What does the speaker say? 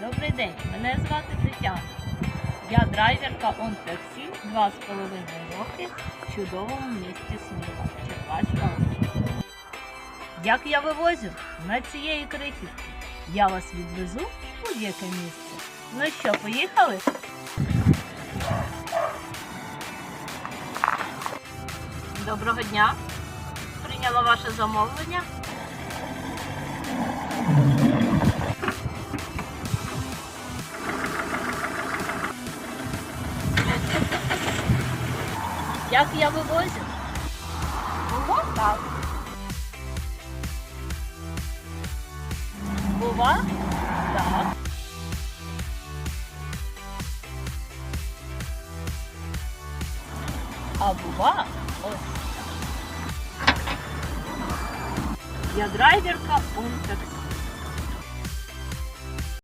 Добрий день, мене звати Тетяна. Я драйверка он таксі два з половиною роки в чудовому місті Сміла, Черкаська область. Як я вивозю на цієї крихітки, я вас відвезу в будь-яке місце. Ну що, поїхали? Доброго дня. Прийняла ваше замовлення. Як я вивозю? Було так. Бува? Так. А бува ось. Я драйверка он таксі.